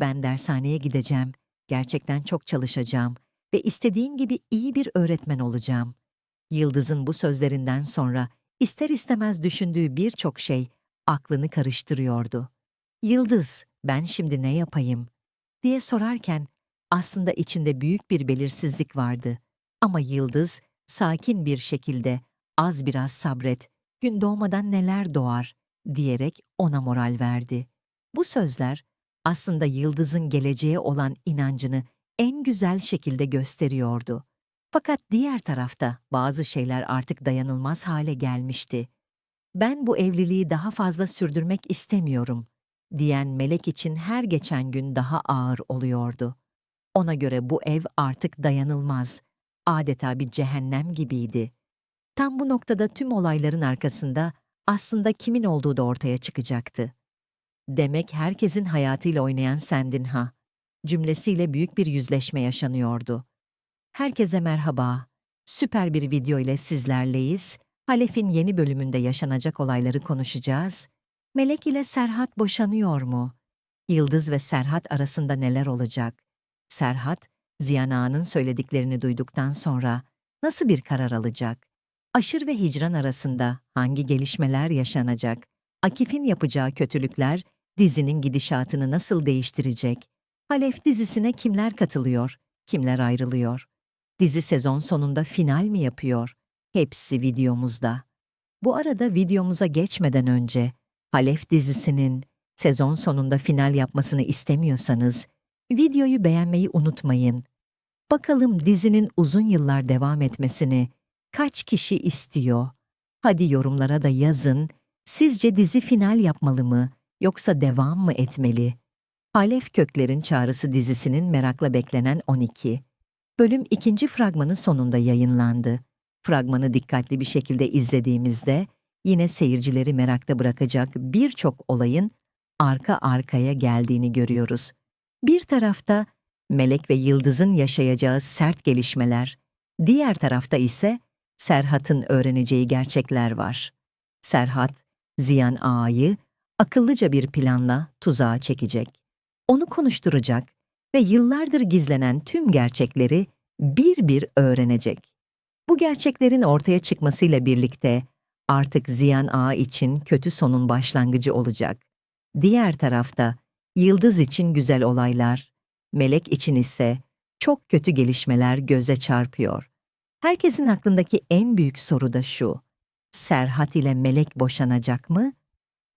Ben dershaneye gideceğim, gerçekten çok çalışacağım ve istediğin gibi iyi bir öğretmen olacağım. Yıldız'ın bu sözlerinden sonra ister istemez düşündüğü birçok şey aklını karıştırıyordu. Yıldız, ben şimdi ne yapayım? diye sorarken aslında içinde büyük bir belirsizlik vardı. Ama Yıldız sakin bir şekilde az biraz sabret, gün doğmadan neler doğar diyerek ona moral verdi. Bu sözler aslında Yıldız'ın geleceğe olan inancını en güzel şekilde gösteriyordu. Fakat diğer tarafta bazı şeyler artık dayanılmaz hale gelmişti. Ben bu evliliği daha fazla sürdürmek istemiyorum diyen Melek için her geçen gün daha ağır oluyordu. Ona göre bu ev artık dayanılmaz, adeta bir cehennem gibiydi. Tam bu noktada tüm olayların arkasında aslında kimin olduğu da ortaya çıkacaktı. Demek herkesin hayatıyla oynayan sendin ha. Cümlesiyle büyük bir yüzleşme yaşanıyordu. Herkese merhaba. Süper bir video ile sizlerleyiz. Halef'in yeni bölümünde yaşanacak olayları konuşacağız. Melek ile Serhat boşanıyor mu? Yıldız ve Serhat arasında neler olacak? Serhat, Ziyan Ağa'nın söylediklerini duyduktan sonra nasıl bir karar alacak? Aşır ve hicran arasında hangi gelişmeler yaşanacak? Akif'in yapacağı kötülükler dizinin gidişatını nasıl değiştirecek? Halef dizisine kimler katılıyor, kimler ayrılıyor? Dizi sezon sonunda final mi yapıyor? Hepsi videomuzda. Bu arada videomuza geçmeden önce Halef dizisinin sezon sonunda final yapmasını istemiyorsanız videoyu beğenmeyi unutmayın. Bakalım dizinin uzun yıllar devam etmesini kaç kişi istiyor? Hadi yorumlara da yazın. Sizce dizi final yapmalı mı yoksa devam mı etmeli? Halef Kökler'in Çağrısı dizisinin merakla beklenen 12. Bölüm ikinci fragmanı sonunda yayınlandı. Fragmanı dikkatli bir şekilde izlediğimizde yine seyircileri merakta bırakacak birçok olayın arka arkaya geldiğini görüyoruz. Bir tarafta Melek ve Yıldız'ın yaşayacağı sert gelişmeler, diğer tarafta ise Serhat'ın öğreneceği gerçekler var. Serhat, Ziyan Ağa'yı akıllıca bir planla tuzağa çekecek. Onu konuşturacak ve yıllardır gizlenen tüm gerçekleri bir bir öğrenecek. Bu gerçeklerin ortaya çıkmasıyla birlikte artık Ziyan Ağa için kötü sonun başlangıcı olacak. Diğer tarafta Yıldız için güzel olaylar, Melek için ise çok kötü gelişmeler göze çarpıyor. Herkesin aklındaki en büyük soru da şu. Serhat ile Melek boşanacak mı?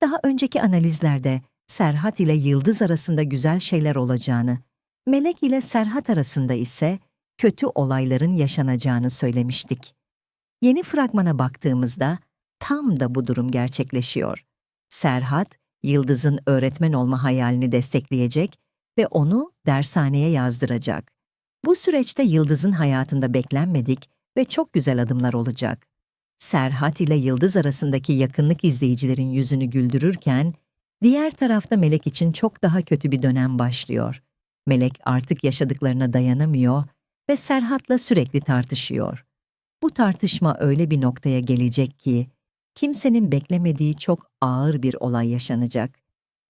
Daha önceki analizlerde Serhat ile Yıldız arasında güzel şeyler olacağını, Melek ile Serhat arasında ise kötü olayların yaşanacağını söylemiştik. Yeni fragmana baktığımızda tam da bu durum gerçekleşiyor. Serhat, Yıldız'ın öğretmen olma hayalini destekleyecek ve onu dershaneye yazdıracak. Bu süreçte Yıldız'ın hayatında beklenmedik ve çok güzel adımlar olacak. Serhat ile Yıldız arasındaki yakınlık izleyicilerin yüzünü güldürürken, diğer tarafta Melek için çok daha kötü bir dönem başlıyor. Melek artık yaşadıklarına dayanamıyor ve Serhat'la sürekli tartışıyor. Bu tartışma öyle bir noktaya gelecek ki, kimsenin beklemediği çok ağır bir olay yaşanacak.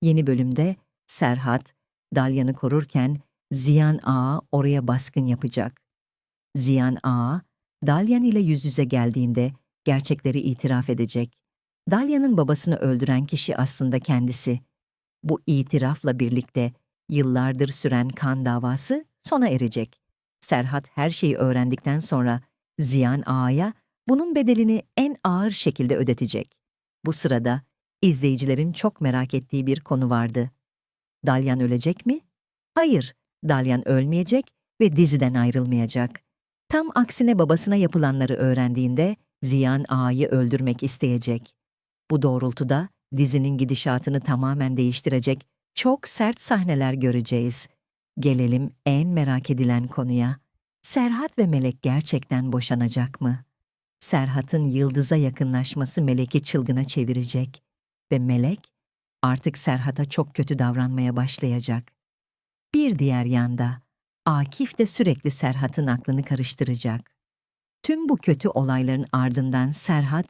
Yeni bölümde Serhat, Dalyan'ı korurken Ziyan Ağa oraya baskın yapacak. Ziyan Ağa, Dalyan ile yüz yüze geldiğinde gerçekleri itiraf edecek. Dalya'nın babasını öldüren kişi aslında kendisi. Bu itirafla birlikte yıllardır süren kan davası sona erecek. Serhat her şeyi öğrendikten sonra Ziyan Ağa'ya bunun bedelini en ağır şekilde ödetecek. Bu sırada izleyicilerin çok merak ettiği bir konu vardı. Dalyan ölecek mi? Hayır, Dalyan ölmeyecek ve diziden ayrılmayacak. Tam aksine babasına yapılanları öğrendiğinde Ziyan Ağa'yı öldürmek isteyecek. Bu doğrultuda dizinin gidişatını tamamen değiştirecek çok sert sahneler göreceğiz. Gelelim en merak edilen konuya. Serhat ve Melek gerçekten boşanacak mı? Serhat'ın Yıldız'a yakınlaşması Melek'i çılgına çevirecek ve Melek artık Serhat'a çok kötü davranmaya başlayacak. Bir diğer yanda Akif de sürekli Serhat'ın aklını karıştıracak. Tüm bu kötü olayların ardından Serhat,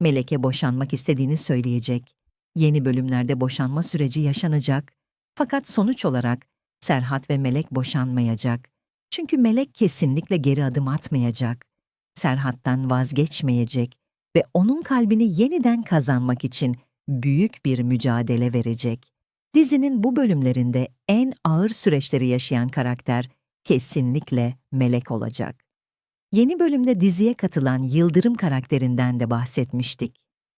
Melek'e boşanmak istediğini söyleyecek. Yeni bölümlerde boşanma süreci yaşanacak fakat sonuç olarak Serhat ve Melek boşanmayacak. Çünkü Melek kesinlikle geri adım atmayacak. Serhat'tan vazgeçmeyecek ve onun kalbini yeniden kazanmak için büyük bir mücadele verecek. Dizinin bu bölümlerinde en ağır süreçleri yaşayan karakter kesinlikle Melek olacak. Yeni bölümde diziye katılan Yıldırım karakterinden de bahsetmiştik.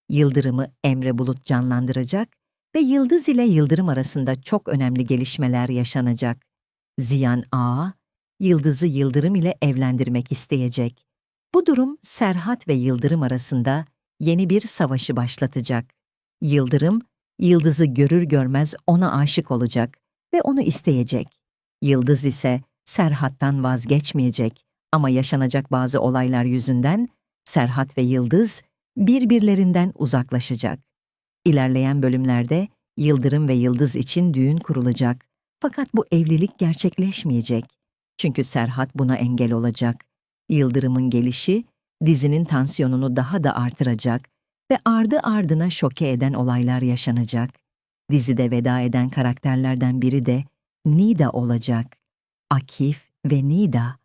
Yıldırım'ı Emre Bulut canlandıracak ve Yıldız ile Yıldırım arasında çok önemli gelişmeler yaşanacak. Ziyan Ağa, Yıldız'ı Yıldırım ile evlendirmek isteyecek. Bu durum Serhat ve Yıldırım arasında yeni bir savaşı başlatacak. Yıldırım, Yıldız'ı görür görmez ona aşık olacak ve onu isteyecek. Yıldız ise Serhat'tan vazgeçmeyecek ama yaşanacak bazı olaylar yüzünden Serhat ve Yıldız birbirlerinden uzaklaşacak. İlerleyen bölümlerde Yıldırım ve Yıldız için düğün kurulacak. Fakat bu evlilik gerçekleşmeyecek. Çünkü Serhat buna engel olacak. Yıldırım'ın gelişi dizinin tansiyonunu daha da artıracak ve ardı ardına şoke eden olaylar yaşanacak. Dizide veda eden karakterlerden biri de Nida olacak. Akif ve Nida